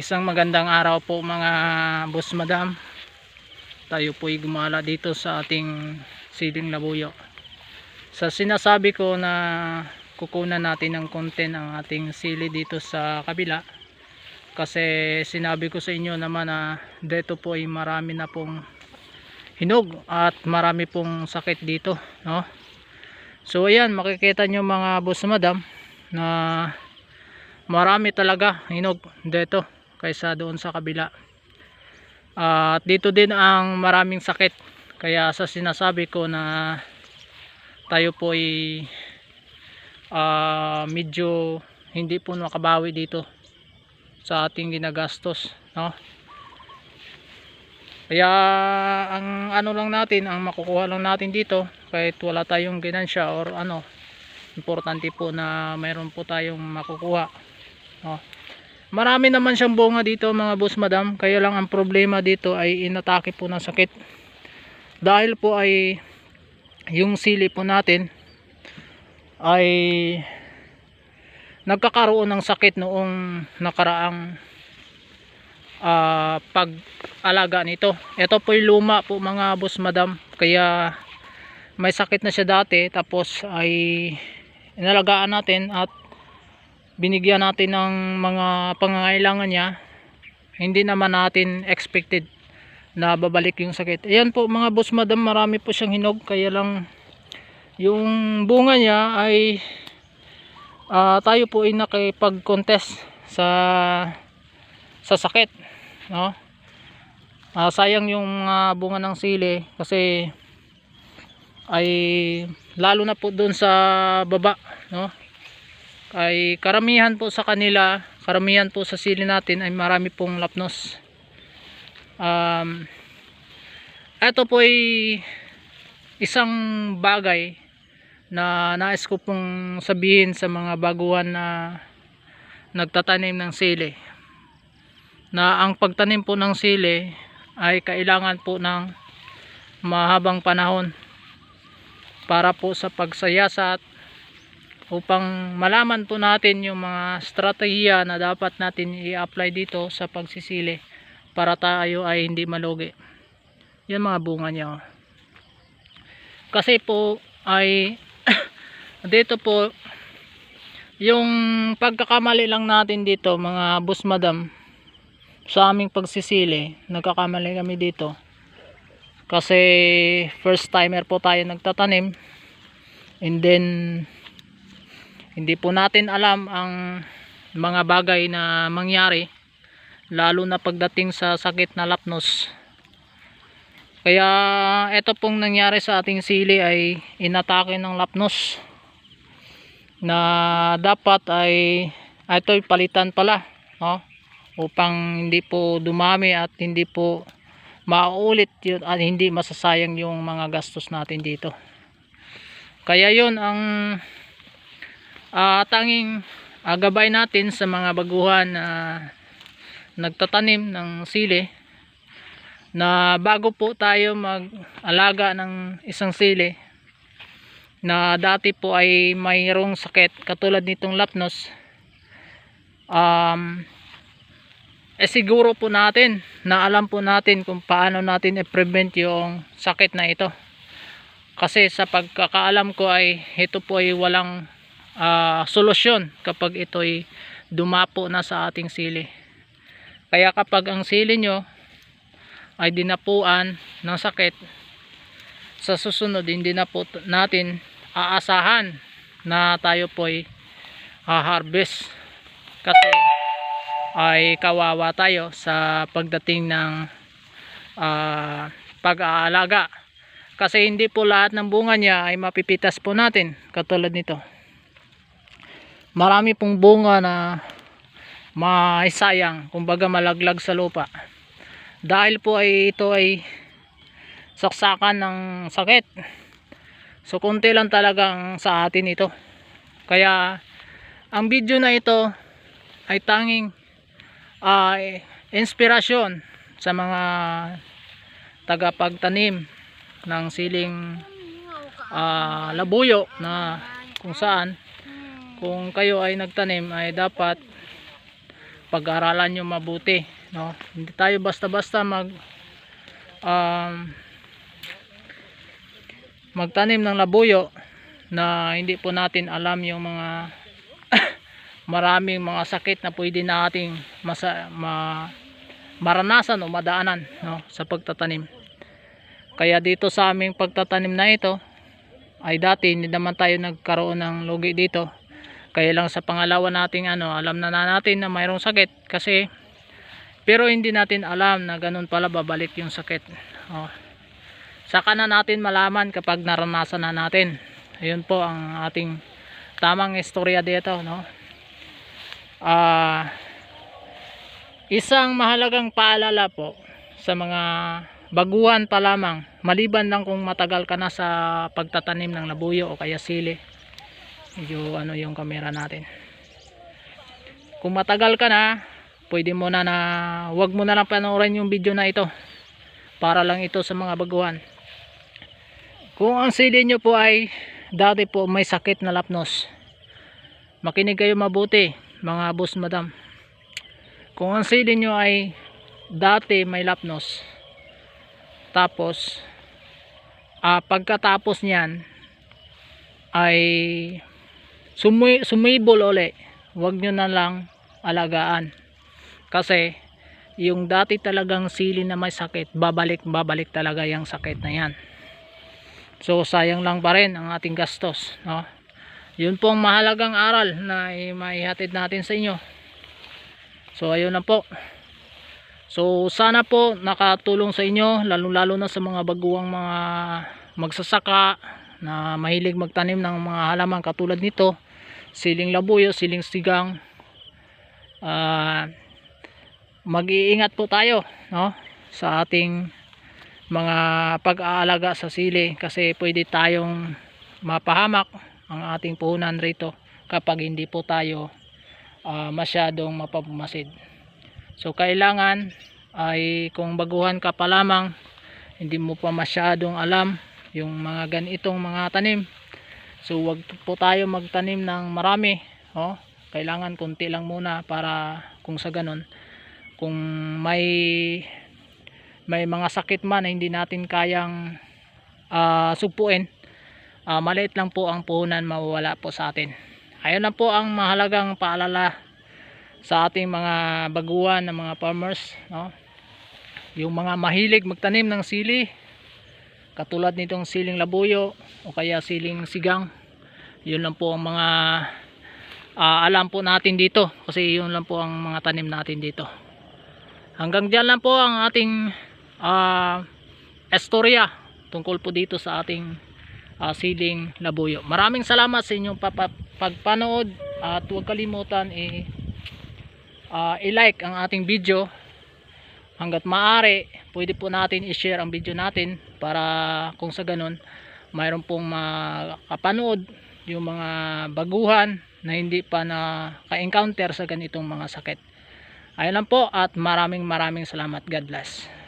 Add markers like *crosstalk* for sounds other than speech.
Isang magandang araw po mga boss madam. Tayo po'y gumala dito sa ating siling labuyo. Sa sinasabi ko na kukunan natin ng content ang ating sili dito sa kabila. Kasi sinabi ko sa inyo naman na dito po ay marami na pong hinog at marami pong sakit dito. No? So ayan makikita nyo mga boss madam na marami talaga hinog dito kaysa doon sa kabila. At dito din ang maraming sakit. Kaya sa sinasabi ko na tayo po ay ah, medyo hindi po nakabawi dito sa ating ginagastos no? Kaya ang ano lang natin ang makukuha lang natin dito kahit wala tayong ginansya or ano importante po na mayroon po tayong makukuha no? Marami naman siyang bunga dito mga boss madam. Kaya lang ang problema dito ay inatake po ng sakit. Dahil po ay yung sili po natin ay nagkakaroon ng sakit noong nakaraang ah, pag-alaga nito. Ito po yung luma po mga boss madam. Kaya may sakit na siya dati tapos ay inalagaan natin at binigyan natin ng mga pangangailangan niya hindi naman natin expected na babalik yung sakit. Ayan po mga boss madam marami po siyang hinog kaya lang yung bunga niya ay ah, tayo po ay nakipag contest sa sa sakit no? Ah, sayang yung mga bunga ng sili kasi ay lalo na po doon sa baba no ay karamihan po sa kanila karamihan po sa sili natin ay marami pong lapnos. Um, ito po ay isang bagay na nais ko pong sabihin sa mga baguhan na nagtatanim ng sili. Na ang pagtanim po ng sili ay kailangan po ng mahabang panahon para po sa pagsayasat upang malaman po natin yung mga strategiya na dapat natin i-apply dito sa pagsisili para tayo ay hindi malugi yan mga bunga niya oh. kasi po ay *coughs* dito po yung pagkakamali lang natin dito mga boss madam sa aming pagsisili nagkakamali kami dito kasi first timer po tayo nagtatanim and then hindi po natin alam ang mga bagay na mangyari lalo na pagdating sa sakit na lapnos kaya ito pong nangyari sa ating sili ay inatake ng lapnos na dapat ay ito'y palitan pala no? upang hindi po dumami at hindi po maulit yun at hindi masasayang yung mga gastos natin dito kaya yun ang ah, tanging ah, gabay natin sa mga baguhan na nagtatanim ng sili na bago po tayo mag-alaga ng isang sili na dati po ay mayroong sakit katulad nitong lapnos um, eh siguro po natin na alam po natin kung paano natin i-prevent yung sakit na ito. Kasi sa pagkakaalam ko ay ito po ay walang ah, solusyon kapag ito ay dumapo na sa ating sili. Kaya kapag ang sili nyo ay dinapuan ng sakit sa susunod hindi na po natin aasahan na tayo po ay harvest. Kasi ay kawawa tayo sa pagdating ng ah, pag-aalaga. Kasi hindi po lahat ng bunga niya ay mapipitas po natin katulad nito marami pong bunga na maisayang kumbaga malaglag sa lupa. Dahil po ay ito ay saksakan ng sakit. So konti lang talagang sa atin ito. Kaya ang video na ito ay tanging ay inspirasyon sa mga tagapagtanim ng siling ah, labuyo na kung saan kung kayo ay nagtanim ay dapat pag-aralan nyo mabuti no? Hindi tayo basta-basta mag um, magtanim ng labuyo na hindi po natin alam yung mga *coughs* maraming mga sakit na pwede nating masa, ma, maranasan o madaanan no, sa pagtatanim. Kaya dito sa aming pagtatanim na ito ay dati hindi naman tayo nagkaroon ng lugi dito kaya lang sa pangalawa nating ano alam na, na natin na mayroong sakit kasi pero hindi natin alam na ganun pala babalik yung sakit. Oh. saka na natin malaman kapag naranasan na natin. Ayun po ang ating tamang istorya dito no? Ah isang mahalagang paalala po sa mga baguhan pa lamang maliban lang kung matagal ka na sa pagtatanim ng labuyo o kaya sili medyo ano yung camera natin. Kung matagal ka na pwede mo na na wag mo na lang panoorin yung video na ito. Para lang ito sa mga baguhan. Kung ang sili nyo po ay dati po may sakit na lapnos makinig kayo mabuti mga boss madam. Kung ang sili nyo ay dati may lapnos tapos ah, pagkatapos niyan ay sumi sumibol uli. Wag nyo na lang alagaan. Kasi yung dati talagang sili na may sakit babalik babalik talaga yung sakit na yan. So sayang lang pa rin ang ating gastos no? yun po ang mahalagang aral na maihatid natin sa inyo. So ayun na po. So sana po nakatulong sa inyo lalo lalo na sa mga baguang mga magsasaka na mahilig magtanim ng mga halaman katulad nito siling labuyo, siling sigang. Ah mag-iingat po tayo no sa ating mga pag-aalaga sa sili kasi pwede tayong mapahamak ang ating puhunan rito kapag hindi po tayo ah, masyadong mapapamasid. So kailangan ay kung baguhan ka pa lamang hindi mo pa masyadong alam yung mga ganitong mga tanim so wag po tayo magtanim ng marami oh kailangan konti lang muna para kung sa ganon kung may may mga sakit man na hindi natin kayang uh, sugpuin ah, maliit lang po ang puhunan mawawala po sa atin ayun lang po ang mahalagang paalala sa ating mga baguhan ng mga farmers no? yung mga mahilig magtanim ng sili katulad nitong siling labuyo o kaya siling sigang yun lang po ang mga ah, alam po natin dito kasi yun lang po ang mga tanim natin dito. Hanggang dyan lang po ang ating ah, estorya tungkol po dito sa ating ah, siling labuyo. Maraming salamat sa inyong pagpanood at huwag kalimutan i- ah, i-like ang ating video hanggat maaari pwede po natin i-share ang video natin para kung sa ganun mayroon pong makapanood yung mga baguhan na hindi pa na ka-encounter sa ganitong mga sakit. Ayun lang po at maraming maraming salamat. God bless